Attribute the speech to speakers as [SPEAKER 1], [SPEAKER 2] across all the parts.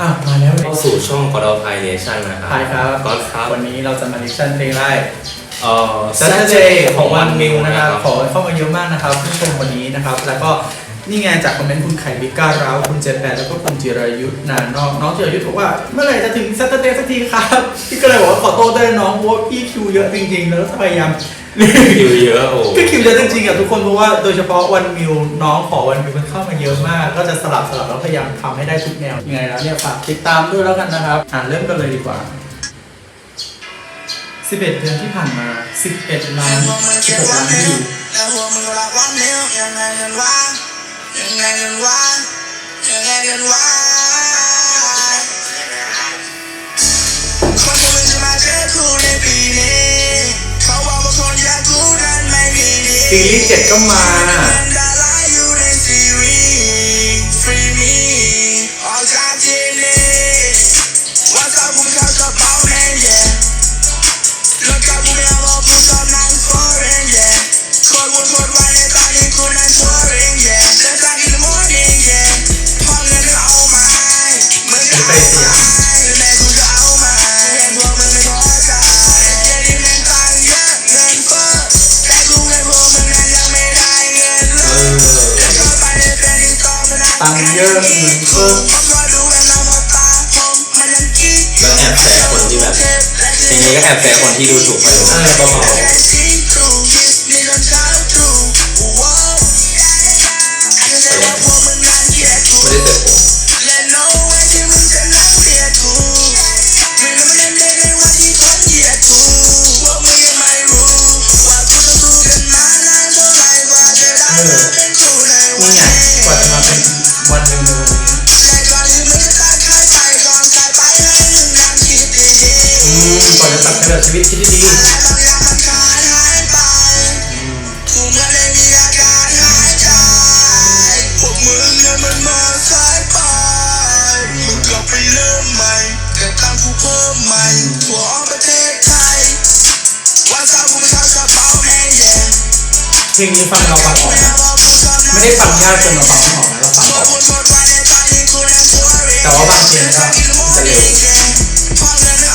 [SPEAKER 1] อะมาแล้ว
[SPEAKER 2] เข้าสู่ช่อง God of Thai Nation นะครับ
[SPEAKER 1] ทายครับ
[SPEAKER 2] ก็ครับ
[SPEAKER 1] วันนี้เราจะมาดิชั่นเพลงแรก
[SPEAKER 2] เอ่อ
[SPEAKER 1] Saturday ของวันมิวนะครับ ขอเข้ามาเยอะมากนะครับผู้ชมวันนี้นะครับ แล้วก็นี่ไงจากคอมเมนต์คุณไข่บิก้าร้าวคุณเจแปนแล้วก็คุณจิรายุทธนานอกน้องจิรายุทธบอกว่าเมื่อไหร่จะถึง Saturday สักทีครับพี่ก็เลยบอกว่าขอโทษด้วยน้องเพราะว่าพี่คิวเยอะจริงๆ แล้วก็พยายาม
[SPEAKER 2] คิวเยอะโอ้
[SPEAKER 1] ก็คิวเยอะจริงๆอะทุกคนเพราะว่าโดยเฉพาะวันมิวน้องขอวันมิวมันเข้ามาเยอะมาก ก็จะสลับสลับแล้วพยายามทำให้ได้ทุกแนวยังไงแล้วเนี่ยฝากติดตามด้วยแล้วกันนะครับ อ่านเริ่มกันเลยดีกว่า 11 เดือนที่ผ่านมา 11 ล้าน16ล้านวิว
[SPEAKER 3] แล้วหัวมึงรักวันนี้ยังไงกันวะยังไงกันวะยังไงกันวะ
[SPEAKER 1] ซีรีส์เจ็ดก็มา
[SPEAKER 3] เป็นดาราอยู่ในซีรีส์ฟรีมีออกจาม เยอะเงินเฟ้อผมรอดูแววน้ำหัวตาผมมันยังกิ๊ก
[SPEAKER 2] แล้วแอบแซะคนที่แบบเพลงนี้ก็แอบแซะคนที่ดูถูกไปด้วย
[SPEAKER 1] เออเบา
[SPEAKER 2] ไม่ได้เสพผม
[SPEAKER 1] ๆนี่ กว่าจะตัดกระเดิดชีวิตคิดดี
[SPEAKER 3] ถูกเมื่อได้มีอาการหายใจพวกมึงเนี่ยมันมาสายไปมึงกลับไปเริ่มใหม่แต่ตังค์กูเพิ่มใหม่ทั่วประเทศไทยวันเสาร์กูไปเข้ากระเป๋าแห้งเย็น
[SPEAKER 1] ๆเพลงนี้ฟังเราฟังออกนะไม่ได้ฟังยากจนเราฟังไม่ออกนะเราฟังออกแต่ว่าบางเพลงก็จะเร็ว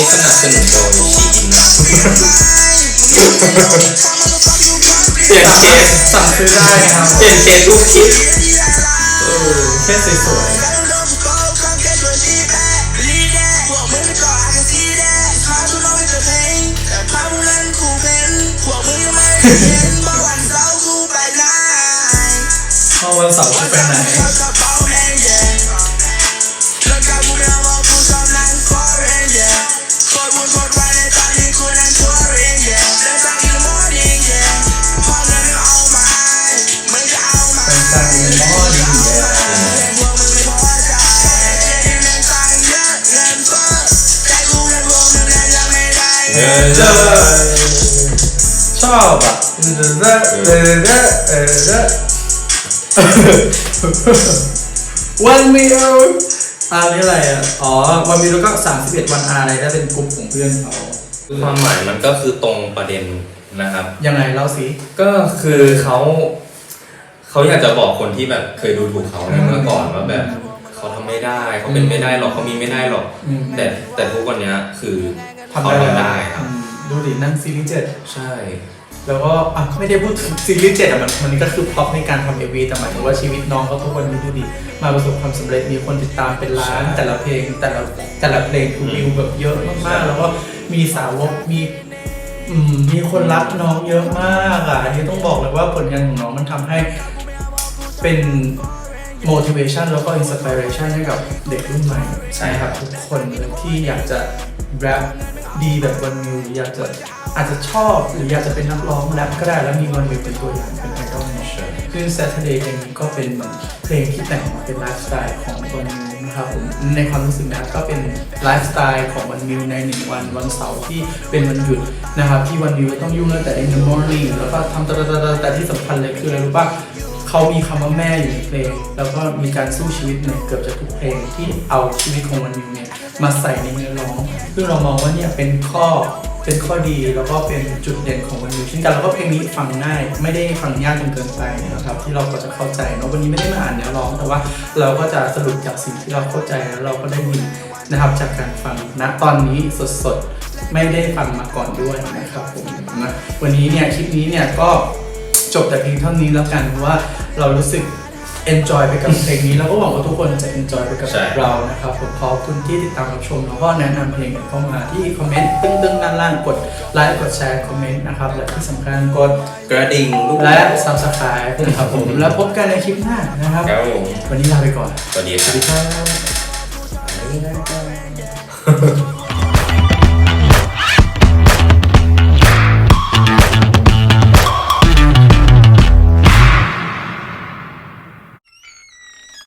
[SPEAKER 1] นี้
[SPEAKER 2] สนับสนุนโดยชีอินนะ
[SPEAKER 1] เปลี่ยนเคสสั่งซื้อได้นะครับ
[SPEAKER 2] เปลี่ยนเคสทุกคลิป
[SPEAKER 1] เคสสวยๆเอาวันเสาร์จะไปไหน ชอบอะเด้อเด้อเด้อเด้อเออเด้อวันมิวอ่านี่อะไรอะ อ๋อ วันมิวแล้วก็ 31 วันอะไรได้เป็นกลุ่มของเพื่อนเขา
[SPEAKER 2] ความหมายมันก็คือตรงประเด็นนะครับ
[SPEAKER 1] ยังไงเล่าสิ
[SPEAKER 2] ก็คือเขาเขาอยากจะบอกคนที่แบบเคยดูถูกเขาในเมื่อก่อนว่าแบบเขาทำไม่ได้เขาเป็นไม่ได้หรอกเขามีไม่ได้หรอก แต่แต่ทุกวันเนี้ยคือ
[SPEAKER 1] ทำ
[SPEAKER 2] เขา
[SPEAKER 1] ได้
[SPEAKER 2] ทำได้ครับ
[SPEAKER 1] อืมดูดินั่งซีรีส์เจ็ด
[SPEAKER 2] ใช่
[SPEAKER 1] แล้วก็อะไม่ได้พูดถึงซีรีส์เจ็ดอะมันมันก็คือพร็อพในการทำเอวีแต่หมายถึงว่าชีวิตน้องเขาทุกวันนี้ดูดิมาประสบความสำเร็จมีคนติดตามเป็นล้าน แต่ละเพลงแต่ละแต่ละเพลงคือวิวแบบเยอะมากๆ แล้วก็มีสาวกมีอืมมีคนรักน้องเยอะมากอะอันนี้ต้องบอกเลยว่าผลงานของน้องมันทำให้เป็น motivation แล้วก็ inspiration ให้กับเด็กรุ่นใหม่
[SPEAKER 2] ใช่ครับ
[SPEAKER 1] ทุกคนเลยที่อยากจะแรป ดีแบบวันมิวหรืออยากจะอาจจะชอบหรืออยากจะเป็นนักร้องแรปก็ได้แล้วมีวันมิวเป็นตัวอย่างเป็นไอดอลเนาะซึ่ง Saturday เพลงก็เป็นเหมือนเพลงที่แต่งมาเป็นไลฟ์สไตล์ของวันมิวนะครับผมในความรู้สึกนะก็เป็นไลฟ์สไตล์ของวันมิวในหนึ่งวันวันเสาร์ที่เป็นวันหยุดนะครับที่วันมิวต้องยุ่งตั้งแต่ in the morning แล้วก็ทำตะตะตะตะแต่ที่สำคัญเลยคืออะไรรู้ป่ะ เขามีคำว่าแม่อยู่ในเพลง แล้วก็มีการสู้ชีวิตในเกือบจะทุกเพลงที่เอาชีวิตของวันมิวเนี่ยมาใส่ในเนื้อร้องซึ่งเรามองว่าเนี่ยเป็นข้อเป็นข้อดีแล้วก็เป็นจุดเด่นของวันนี้เช่นกันแล้วก็เพลงนี้ฟังง่าย ไม่ได้ฟังยากจนเกินไปนะครับ ที่เราก็จะเข้าใจเนาะวันนี้ไม่ได้มาอ่านเนื้อร้อง แต่ว่าเราก็จะสรุปจากสิ่งที่เราเข้าใจแล้วเราก็ได้ยินนะครับจากการฟังณตอนนี้สดๆไม่ได้ฟังมาก่อนด้วยนะครับผมนะวันนี้เนี่ยคลิปนี้เนี่ยก็ จบแต่เพียงเท่านี้แล้วกันเพราะว่าเรารู้สึก enjoy ไปกับเพลงนี้ แล้วก็หวังว่าทุกคนจะ enjoy ไปกับ
[SPEAKER 2] ใช่
[SPEAKER 1] เรานะครับผมขอบคุณที่ติดตามรับชมแล้วก็แนะนำเพลงกันเข้ามาที่คอมเมนต์ตึ้งๆด้านล่างกดไลค์กดแชร์คอมเมนต์นะครับและที่สำคัญกด
[SPEAKER 2] กระดิ่งลูก
[SPEAKER 1] และ subscribe นะครับผมแล้วพบกันในคลิปหน้านะครับ
[SPEAKER 2] ครับผม
[SPEAKER 1] วันนี้ลาไปก่อน
[SPEAKER 2] สวัสดี
[SPEAKER 1] ส
[SPEAKER 2] ค
[SPEAKER 1] วั
[SPEAKER 2] รั
[SPEAKER 1] ส
[SPEAKER 2] บ
[SPEAKER 1] ดีครับ